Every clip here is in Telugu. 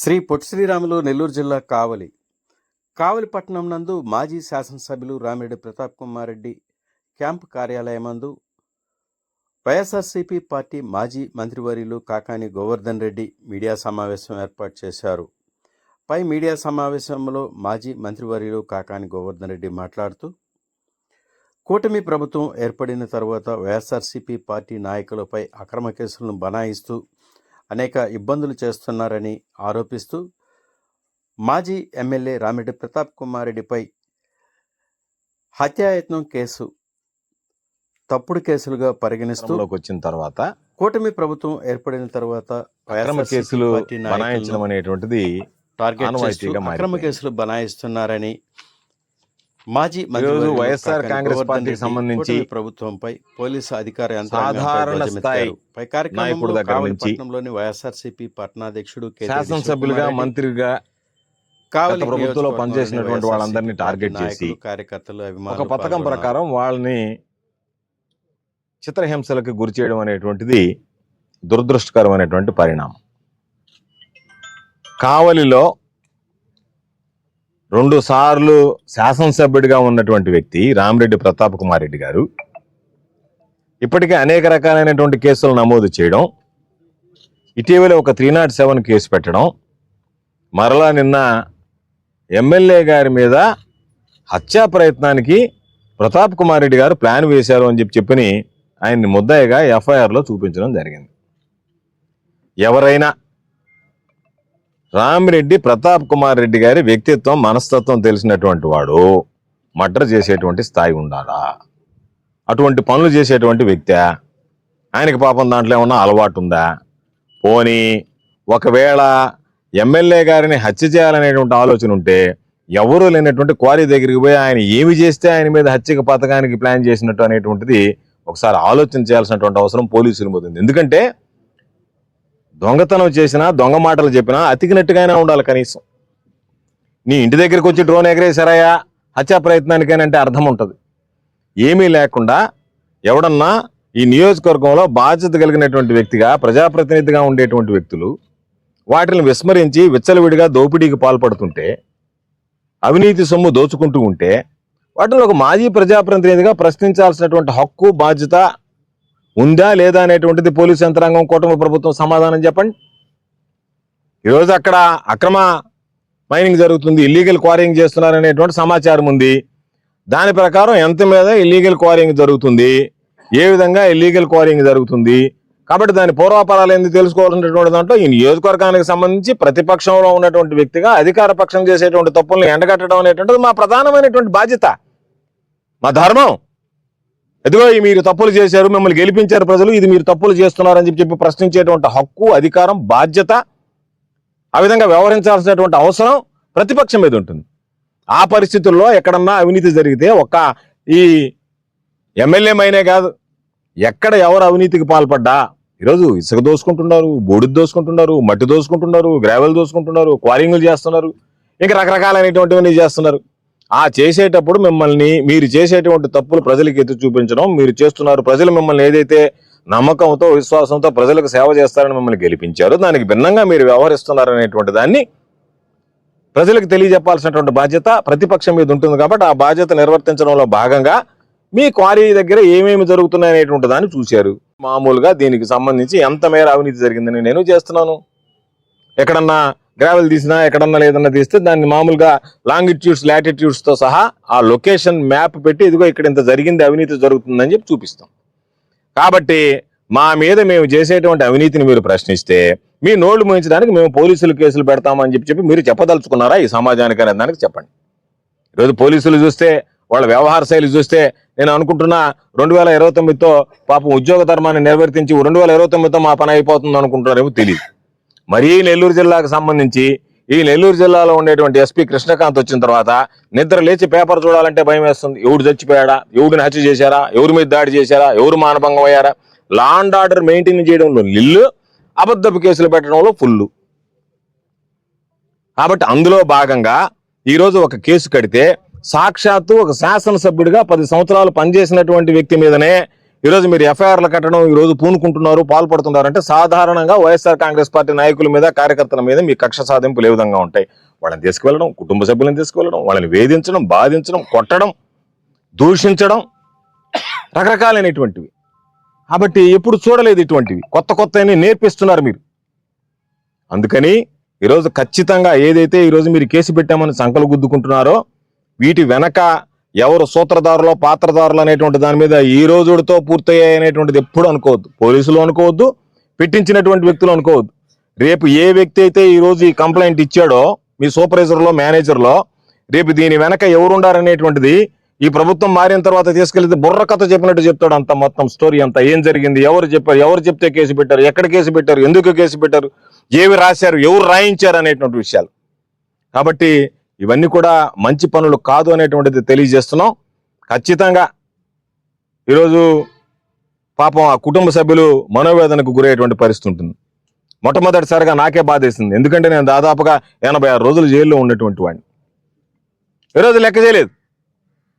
శ్రీ పొట్టి శ్రీరాములు నెల్లూరు జిల్లా కావలి. కావలి పట్టణం నందు మాజీ శాసనసభ్యులు రామిరెడ్డి ప్రతాప్ కుమార్ రెడ్డి క్యాంపు కార్యాలయమందు వైఎస్ఆర్సీపీ పార్టీ మాజీ మంత్రివర్యులు కాకాని గోవర్ధన్ రెడ్డి మీడియా సమావేశం ఏర్పాటు చేశారు. పై మీడియా సమావేశంలో మాజీ మంత్రివర్యులు కాకాని గోవర్ధన్ రెడ్డి మాట్లాడుతూ కూటమి ప్రభుత్వం ఏర్పడిన తర్వాత వైఎస్ఆర్సీపీ పార్టీ నాయకులపై అక్రమ కేసులను బనాయిస్తూ అనేక ఇబ్బందులు చేస్తున్నారని ఆరోపిస్తూ మాజీ ఎమ్మెల్యే రామిరెడ్డి ప్రతాప్ కుమార్ రెడ్డిపై హత్యాయత్నం కేసు తప్పుడు కేసులుగా పరిగణిస్తూ వచ్చిన తర్వాత కూటమి ప్రభుత్వం ఏర్పడిన తర్వాత అక్రమ కేసులు బనాయించడం అనేటువంటిది టార్గెట్ అక్రమ. కేసులు బనాయిస్తున్నారని మాజీ ఈరోజు మంత్రివర్యులు వైఎస్ఆర్ కాంగ్రెస్ పార్టీకి సంబంధించి ప్రభుత్వంపై పోలీసు అధికార సాధారణ. స్థాయి నాయకుడి దగ్గర నుంచి వైఎస్ఆర్సీపీ పట్టణాధ్యక్షుడు. శాసనసభ్యులుగా మంత్రిగా కావలి ప్రభుత్వంలో పనిచేసినటువంటి వాళ్ళందరినీ టార్గెట్ చేసి కార్యకర్తలు ఒక పథకం. ప్రకారం వాళ్ళని చిత్రహింసలకు గురి చేయడం అనేటువంటిది దురదృష్టకరమైనటువంటి పరిణామం కావలిలో రెండు సార్లు శాసనసభ్యుడిగా ఉన్నటువంటి వ్యక్తి రామిరెడ్డి ప్రతాప్ కుమార్ రెడ్డి గారు. ఇప్పటికే అనేక రకాలైనటువంటి కేసులు నమోదు చేయడం ఇటీవల ఒక త్రీ నాట్ సెవెన్ కేసు పెట్టడం మరలా నిన్న ఎమ్మెల్యే గారి మీద హత్యా ప్రయత్నానికి ప్రతాప్ కుమార్ రెడ్డి గారు ప్లాన్ వేశారు అని చెప్పి చెప్పని ఆయన్ని ముద్దాయిగా ఎఫ్ఐఆర్లో చూపించడం జరిగింది. ఎవరైనా రామిరెడ్డి ప్రతాప్ కుమార్ రెడ్డి గారి వ్యక్తిత్వం మనస్తత్వం తెలిసినటువంటి వాడు మర్డర్ చేసేటువంటి స్థాయి ఉండాలా? అటువంటి పనులు చేసేటువంటి వ్యక్తి ఆయనకి పాపం దాంట్లో ఏమన్నా అలవాటు ఉందా? పోనీ ఒకవేళ ఎమ్మెల్యే గారిని హత్య చేయాలనేటువంటి ఆలోచన ఉంటే ఎవరు లేనటువంటి క్వారీ దగ్గరికి పోయి ఆయన ఏమి చేస్తే ఆయన మీద హత్యకు పథకానికి ప్లాన్ చేసినట్టు అనేటువంటిది ఒకసారి ఆలోచన చేయాల్సినటువంటి అవసరం పోలీసులు పోతుంది ఉంది. ఎందుకంటే దొంగతనం చేసినా దొంగ మాటలు చెప్పినా అతికినట్టుగానే ఉండాలి కనీసం. నీ ఇంటి దగ్గరికి వచ్చి డ్రోన్ ఎగరేశారయ్యా? హత్యా ప్రయత్నానికైనా అర్థం ఉంటుంది. ఏమీ లేకుండా ఎవడన్నా ఈ నియోజకవర్గంలో బాధ్యత కలిగినటువంటి వ్యక్తిగా ప్రజాప్రతినిధిగా ఉండేటువంటి వ్యక్తులు వాటిని విస్మరించి విచ్చలవిడిగా దోపిడీకి పాల్పడుతుంటే అవినీతి సొమ్ము దోచుకుంటూ ఉంటే వాటిని ఒక మాజీ ప్రజాప్రతినిధిగా ప్రశ్నించాల్సినటువంటి హక్కు బాధ్యత ఉందా లేదా అనేటువంటిది పోలీసు యంత్రాంగం కూటమి ప్రభుత్వం సమాధానం చెప్పండి. ఈరోజు అక్కడ అక్రమ మైనింగ్ జరుగుతుంది ఇల్లీగల్ క్వారింగ్ చేస్తున్నారు అనేటువంటి సమాచారం ఉంది. దాని ప్రకారం ఎంత మీద ఇల్లీగల్ క్వారింగ్ జరుగుతుంది ఏ విధంగా ఇల్లీగల్ క్వారింగ్ జరుగుతుంది కాబట్టి దాని పూర్వాపరాలు ఏంది తెలుసుకోవాల్సినటువంటి దాంట్లో ఈ నియోజకవర్గానికి సంబంధించి ప్రతిపక్షంలో ఉన్నటువంటి వ్యక్తిగా అధికార పక్షం చేసేటువంటి తప్పులను ఎండగట్టడం అనేటువంటిది మా ప్రధానమైనటువంటి బాధ్యత. మా ధర్మం. ఎదుగో మీరు తప్పులు చేశారు మిమ్మల్ని గెలిపించారు ప్రజలు ఇది మీరు తప్పులు చేస్తున్నారని చెప్పి చెప్పి ప్రశ్నించేటువంటి హక్కు అధికారం బాధ్యత ఆ విధంగా వ్యవహరించాల్సినటువంటి అవసరం ప్రతిపక్షం మీద ఉంటుంది. ఆ పరిస్థితుల్లో ఎక్కడన్నా అవినీతి జరిగితే ఒక ఈ ఎమ్మెల్యే మైనే కాదు ఎక్కడ ఎవరు అవినీతికి పాల్పడ్డా? ఈరోజు ఇసుక దోసుకుంటున్నారు బూడిద దోసుకుంటున్నారు మట్టి దోసుకుంటున్నారు గ్రావెల్ దోసుకుంటున్నారు క్వారింగ్లు చేస్తున్నారు ఇంకా రకరకాలైనటువంటివన్నీ చేస్తున్నారు. ఆ చేసేటప్పుడు మిమ్మల్ని మీరు చేసేటువంటి తప్పులు ప్రజలకు ఎత్తి చూపించడం మీరు చేస్తున్నారు ప్రజలు మిమ్మల్ని ఏదైతే నమ్మకంతో విశ్వాసంతో ప్రజలకు సేవ చేస్తారని మిమ్మల్ని గెలిపించారు దానికి భిన్నంగా మీరు వ్యవహరిస్తున్నారు అనేటువంటి దాన్ని ప్రజలకు తెలియజెప్పాల్సినటువంటి బాధ్యత ప్రతిపక్షం మీద ఉంటుంది కాబట్టి ఆ బాధ్యత నిర్వర్తించడంలో భాగంగా మీ క్వారీ దగ్గర ఏమేమి జరుగుతున్నాయి అనేటువంటి దాన్ని చూశారు. మామూలుగా దీనికి సంబంధించి ఎంత మేర అవినీతి జరిగిందని నేను చేస్తున్నాను. ఎక్కడన్నా గ్రావెల్ తీసినా ఎక్కడన్నా లేదన్నా తీస్తే దాన్ని మామూలుగా లాంగిట్యూడ్స్ లాటిట్యూడ్స్తో సహా ఆ లొకేషన్ మ్యాప్ పెట్టి ఇదిగో ఇక్కడ ఇంత జరిగింది అవినీతి జరుగుతుందని చెప్పి చూపిస్తాం. కాబట్టి మా మీద మేము చేసేటువంటి అవినీతిని మీరు ప్రశ్నిస్తే మీ నోళ్ళు మూయించడానికి మేము పోలీసులు కేసులు పెడతామని చెప్పి చెప్పి మీరు చెప్పదలుచుకున్నారా? ఈ సమాజానికి అనే దానికి చెప్పండి. ఈరోజు పోలీసులు చూస్తే వాళ్ళ వ్యవహార శైలి చూస్తే నేను అనుకుంటున్నా రెండు వేల ఇరవై తొమ్మిదితో పాపం ఉద్యోగ ధర్మాన్ని నిర్వర్తించి రెండు వేల ఇరవై తొమ్మిదితో మా పని అయిపోతుంది అనుకుంటున్నారేమో తెలియదు మరీ నెల్లూరు జిల్లాకు సంబంధించి ఈ నెల్లూరు జిల్లాలో ఉండేటువంటి ఎస్పీ కృష్ణకాంత్ వచ్చిన తర్వాత నిద్ర లేచి పేపర్ చూడాలంటే భయం వేస్తుంది. ఎవడు చచ్చిపోయాడా? ఎవడిని హత్య చేశారా? ఎవరి మీద దాడి చేశారా? ఎవరు మానభంగం అయ్యారా? లా అండ్ ఆర్డర్ మెయింటైన్ చేయడంలో నిల్లు అబద్ధపు కేసులు పెట్టడంలో ఫుల్లు. కాబట్టి అందులో భాగంగా ఈరోజు ఒక కేసు కడితే సాక్షాత్తు ఒక శాసనసభ్యుడిగా పది సంవత్సరాలు పనిచేసినటువంటి వ్యక్తి మీదనే ఈరోజు మీరు ఎఫ్ఐఆర్లు కట్టడం ఈరోజు పూనుకుంటున్నారు పాల్పడుతున్నారు అంటే సాధారణంగా వైఎస్ఆర్ కాంగ్రెస్ పార్టీ నాయకుల మీద కార్యకర్తల మీద మీ కక్ష సాధింపులు ఏ విధంగా ఉంటాయి? వాళ్ళని తీసుకువెళ్ళడం కుటుంబ సభ్యులను తీసుకువెళ్ళడం వాళ్ళని వేధించడం బాధించడం కొట్టడం దూషించడం రకరకాలైనటువంటివి. కాబట్టి ఎప్పుడు చూడలేదు ఇటువంటివి. కొత్త కొత్త నేర్పిస్తున్నారు మీరు. అందుకని ఈరోజు ఖచ్చితంగా ఏదైతే ఈరోజు మీరు కేసు పెట్టామని సంకలు గుద్దుకుంటున్నారో వీటి వెనక ఎవరు సూత్రధారులో పాత్రధారులు అనేటువంటి దాని మీద ఈ రోజుతో పూర్తయ్యాయి అనేటువంటిది ఎప్పుడు అనుకోవద్దు. పోలీసులు అనుకోవద్దు పెట్టించినటువంటి వ్యక్తులు అనుకోవద్దు. రేపు ఏ వ్యక్తి అయితే ఈరోజు ఈ కంప్లైంట్ ఇచ్చాడో మీ సూపర్వైజర్లో మేనేజర్లో రేపు దీని వెనక ఎవరుండారనేటువంటిది ఈ ప్రభుత్వం మారిన తర్వాత తీసుకెళ్తే బుర్ర కథ చెప్పినట్టు చెప్తాడు అంత మొత్తం స్టోరీ అంతా. ఏం జరిగింది? ఎవరు చెప్పారు? ఎవరు చెప్తే కేసు పెట్టారు? ఎక్కడ కేసు పెట్టారు? ఎందుకు కేసు పెట్టారు? ఏవి రాశారు? ఎవరు రాయించారు? అనేటువంటి విషయాలు. కాబట్టి ఇవన్నీ కూడా మంచి పనులు కాదు అనేటువంటిది తెలియజేస్తున్నాం. ఖచ్చితంగా ఈరోజు పాపం ఆ కుటుంబ సభ్యులు మనోవేదనకు గురయ్యేటువంటి పరిస్థితి ఉంటుంది. మొట్టమొదటిసారిగా నాకే బాధేసింది. ఎందుకంటే నేను దాదాపుగా ఎనభై ఆరు రోజులు జైల్లో ఉన్నటువంటి వాడిని. ఈరోజు రోజు లెక్క చేయలేదు.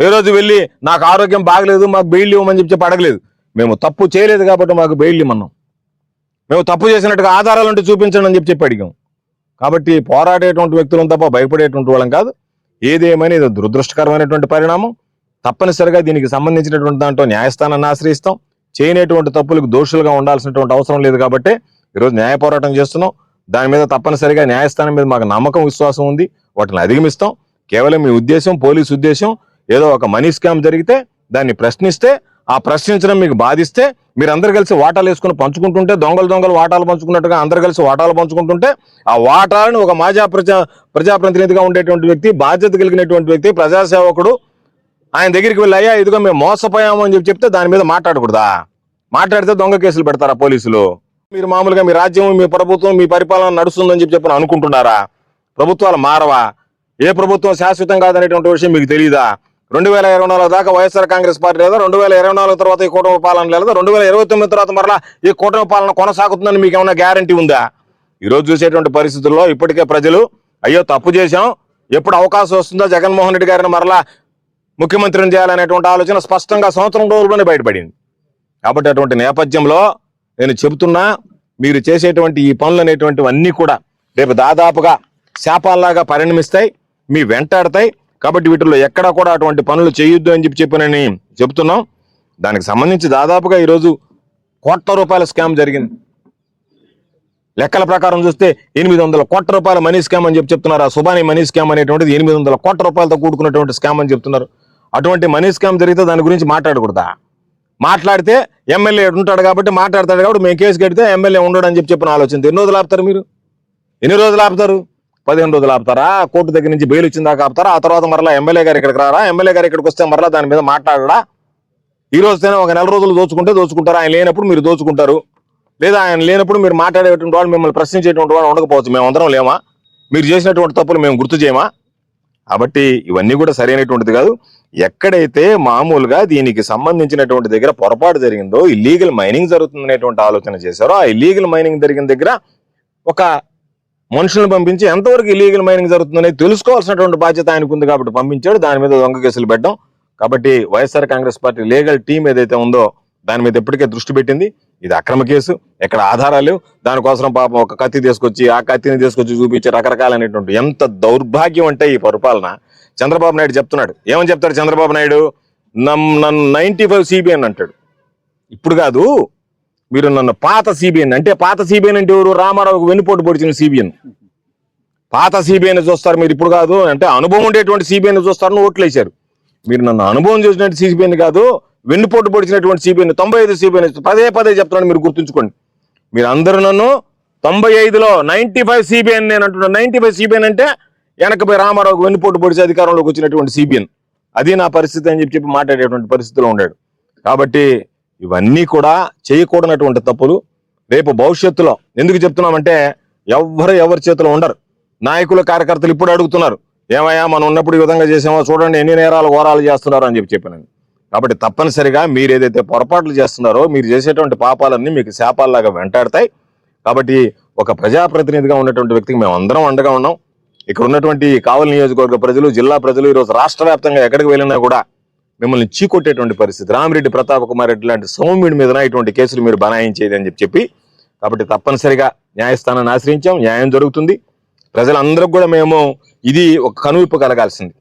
ఈరోజు రోజు వెళ్ళి నాకు ఆరోగ్యం బాగలేదు మాకు బెయిల్ ఇవ్వమని చెప్పి అడగలేదు. మేము తప్పు చేయలేదు కాబట్టి మాకు బెయిల్ ఇమ్మన్నాం. మేము తప్పు చేసినట్టుగా ఆధారాలు ఉంటే చూపించండి అని చెప్పి చెప్పి అడిగాం. కాబట్టి పోరాడేటువంటి వ్యక్తులను తప్ప భయపడేటువంటి వాళ్ళం కాదు. ఏదేమైనా ఇది దురదృష్టకరమైనటువంటి పరిణామం. తప్పనిసరిగా దీనికి సంబంధించినటువంటి దాంట్లో న్యాయస్థానాన్ని ఆశ్రయిస్తాం. చేయనటువంటి తప్పులకు దోషులుగా ఉండాల్సినటువంటి అవసరం లేదు కాబట్టి ఈరోజు న్యాయ పోరాటం చేస్తున్నాం. దాని మీద తప్పనిసరిగా న్యాయస్థానం మీద మాకు నమ్మకం విశ్వాసం ఉంది. వాటిని అధిగమిస్తాం. కేవలం మీ ఉద్దేశం పోలీసు ఉద్దేశం. ఏదో ఒక మనీ స్కామ్ జరిగితే దాన్ని ప్రశ్నిస్తే ఆ ప్రశ్నించడం మీకు బాధిస్తే మీరందరూ కలిసి వాటాలు వేసుకుని పంచుకుంటుంటే దొంగలు దొంగలు వాటాలు పంచుకున్నట్టుగా అందరు కలిసి వాటాలు పంచుకుంటుంటే ఆ వాటాలను ఒక మాజా ప్రజా ప్రజాప్రతినిధిగా ఉండేటువంటి వ్యక్తి బాధ్యత కలిగినటువంటి వ్యక్తి ప్రజాసేవకుడు ఆయన దగ్గరికి వెళ్ళి అయ్యా ఇదిగో మేము మోసపోయాము అని చెప్పి చెప్తే దాని మీద మాట్లాడకూడదా? మాట్లాడితే దొంగ కేసులు పెడతారా పోలీసులు? మీరు మామూలుగా మీ రాజ్యం మీ ప్రభుత్వం మీ పరిపాలన నడుస్తుందని చెప్పి చెప్పని అనుకుంటున్నారా? ప్రభుత్వాలు మారవా? ఏ ప్రభుత్వం శాశ్వతం కాదనేటువంటి విషయం మీకు తెలియదా రెండు వేల ఇరవై నాలుగు దాకా వైఎస్ఆర్ కాంగ్రెస్ పార్టీ లేదా రెండు వేల ఇరవై నాలుగు తర్వాత ఈ కూటమి పాలన లేదా రెండు వేల ఇరవై తొమ్మిది తర్వాత మరలా ఈ కూటమి పాలన కొనసాగుతుందని మీకు ఏమైనా గ్యారంటీ ఉందా? ఈరోజు చూసేటువంటి పరిస్థితుల్లో ఇప్పటికే ప్రజలు అయ్యో తప్పు చేశాం. ఎప్పుడు అవకాశం వస్తుందో? జగన్మోహన్ రెడ్డి గారిని మరలా ముఖ్యమంత్రిని చేయాలనేటువంటి ఆలోచన స్పష్టంగా సంవత్సరం రోజుల్లోనే బయటపడింది. కాబట్టి అటువంటి నేపథ్యంలో నేను చెబుతున్నా మీరు చేసేటువంటి ఈ పనులు అనేటువంటివన్నీ కూడా రేపు దాదాపుగా శాపాల్లాగా పరిణమిస్తాయి మీ వెంటాడతాయి. కాబట్టి వీటిలో ఎక్కడా కూడా అటువంటి పనులు చేయొద్దు అని చెప్పి చెప్పానని చెప్తున్నాం దానికి సంబంధించి దాదాపుగా ఈరోజు కోట్ల రూపాయల స్కామ్ జరిగింది. లెక్కల ప్రకారం చూస్తే ఎనిమిది వందల కోట్ల రూపాయల మనీ స్కామ్ అని చెప్పి చెప్తున్నారు. ఆ సుబానీ మనీ స్కామ్ అనేటువంటిది ఎనిమిది వందల కోట్ల రూపాయలతో కూడుకున్నటువంటి స్కామ్ అని చెప్తున్నారు. అటువంటి మనీ స్కామ్ జరిగితే దాని గురించి మాట్లాడకూడదా? మాట్లాడితే ఎమ్మెల్యే ఉంటాడు కాబట్టి మాట్లాడతాడు కాబట్టి మేము కేసు కడితే ఎమ్మెల్యే ఉండడు అని చెప్పి చెప్పిన ఆలోచన ఎన్ని రోజులు ఆపుతారు మీరు? ఎన్ని రోజులు ఆపుతారు? పదిహేను రోజులు ఆపుతారా? కోర్టు దగ్గర నుంచి బెయిల్ ఇచ్చిన దాకా ఆపుతారా? ఆ తర్వాత మరలా ఎమ్మెల్యే గారు ఇక్కడికి రారా? ఎమ్మెల్యే గారు ఇక్కడికి వస్తే మరలా దాని మీద మాట్లాడరా? ఈ రోజుతోనే ఒక నెల రోజులు దోచుకుంటే దోచుకుంటారు? ఆయన లేనప్పుడు మీరు దోచుకుంటారు. లేదా ఆయన లేనప్పుడు మీరు మాట్లాడేటువంటి వాళ్ళు మిమ్మల్ని ప్రశ్నించేటువంటి వాళ్ళు ఉండకపోవచ్చు. మేము అందరం లేమా? మీరు చేసినటువంటి తప్పులు మేము గుర్తు చేయమా? కాబట్టి ఇవన్నీ కూడా సరైనటువంటిది కాదు. ఎక్కడైతే మామూలుగా దీనికి సంబంధించినటువంటి దగ్గర పొరపాటు జరిగిందో ఇల్లీగల్ మైనింగ్ జరుగుతుందనేటువంటి ఆలోచన చేశారో ఆ ఇల్లీగల్ మైనింగ్ జరిగిన దగ్గర ఒక మనుషులను పంపించి ఎంతవరకు ఇలీగల్ మైనింగ్ జరుగుతుందని తెలుసుకోవాల్సినటువంటి బాధ్యత ఆయనకు ఉంది కాబట్టి పంపించాడు. దాని మీద దొంగ కేసులు పెట్టడం. కాబట్టి YSR Congress party legal team ఏదైతే ఉందో దాని మీద ఇప్పటికే దృష్టి పెట్టింది. ఇది అక్రమ కేసు. ఎక్కడ ఆధారాలు దానికోసం పాపం ఒక కత్తి తీసుకొచ్చి ఆ కత్తిని తీసుకొచ్చి చూపించి రకరకాలైనటువంటి ఎంత దౌర్భాగ్యం అంటే ఈ పరిపాలన. చంద్రబాబు నాయుడు చెప్తున్నాడు. ఏమని చెప్తాడు చంద్రబాబు నాయుడు? నమ్ నన్ను నైన్టీ ఫైవ్ సిబిఎన్ అంటాడు. ఇప్పుడు కాదు మీరు నన్ను పాత సిబిఎన్ అంటే పాత సిబిఎన్ అంటే ఎవరు రామారావుకు వెన్నుపోటు పొడిచిన సిబిఎన్ పాత సిబిఐని చూస్తారు మీరు ఇప్పుడు కాదు అంటే అనుభవం ఉండేటువంటి సిబిఐని చూస్తారని ఓట్లు వేశారు మీరు నన్ను అనుభవం చేసినట్టు సిబిఐని కాదు వెన్నుపోటు పొడిచినటువంటి సిబిఐని తొంభై ఐదు సిబిఐని పదే పదే చెప్తున్నాను మీరు గుర్తుంచుకోండి మీరు అందరూ నన్ను తొంభై ఐదులో నైన్టీ ఫైవ్ సిబిఎన్ నేను అంటున్నాను నైన్టీ ఫైవ్ సిబిఎన్ అంటే వెనకపై రామారావుకు వెన్నుపోటు పొడిచి అధికారంలోకి వచ్చినటువంటి సిబిఎన్ అది నా పరిస్థితి అని చెప్పి చెప్పి మాట్లాడేటువంటి పరిస్థితిలో ఉన్నాడు కాబట్టి ఇవన్నీ కూడా చేయకూడనటువంటి తప్పులు రేపు భవిష్యత్తులో ఎందుకు చెప్తున్నామంటే ఎవ్వరు ఎవరి చేతిలో ఉండరు. నాయకులు కార్యకర్తలు ఇప్పుడు అడుగుతున్నారు ఏమయ్యా మనం ఉన్నప్పుడు ఈ విధంగా చేసామో? చూడండి ఎన్ని నేరాలు ఘోరాలు చేస్తున్నారు అని చెప్పి చెప్పాను. కాబట్టి తప్పనిసరిగా మీరు ఏదైతే పొరపాట్లు చేస్తున్నారో మీరు చేసేటువంటి పాపాలన్నీ మీకు శాపాల్లాగా వెంటాడతాయి. కాబట్టి ఒక ప్రజాప్రతినిధిగా ఉన్నటువంటి వ్యక్తికి మేము అందరం అండగా ఉన్నాం. ఇక్కడ ఉన్నటువంటి కావలి నియోజకవర్గ ప్రజలు జిల్లా ప్రజలు ఈరోజు రాష్ట్ర వ్యాప్తంగా ఎక్కడికి వెళ్ళినా కూడా మిమ్మల్ని చీకొట్టేటువంటి పరిస్థితి. రామిరెడ్డి ప్రతాప్ కుమార్ రెడ్డి లాంటి సౌమ్యుడి మీద ఇటువంటి కేసులు మీరు బనాయించేది అని చెప్పి చెప్పి కాబట్టి తప్పనిసరిగా న్యాయస్థానాన్ని ఆశ్రయించాం. న్యాయం జరుగుతుంది. ప్రజలందరికి కూడా మేము ఇది ఒక కనువిప్పు కలగాల్సింది.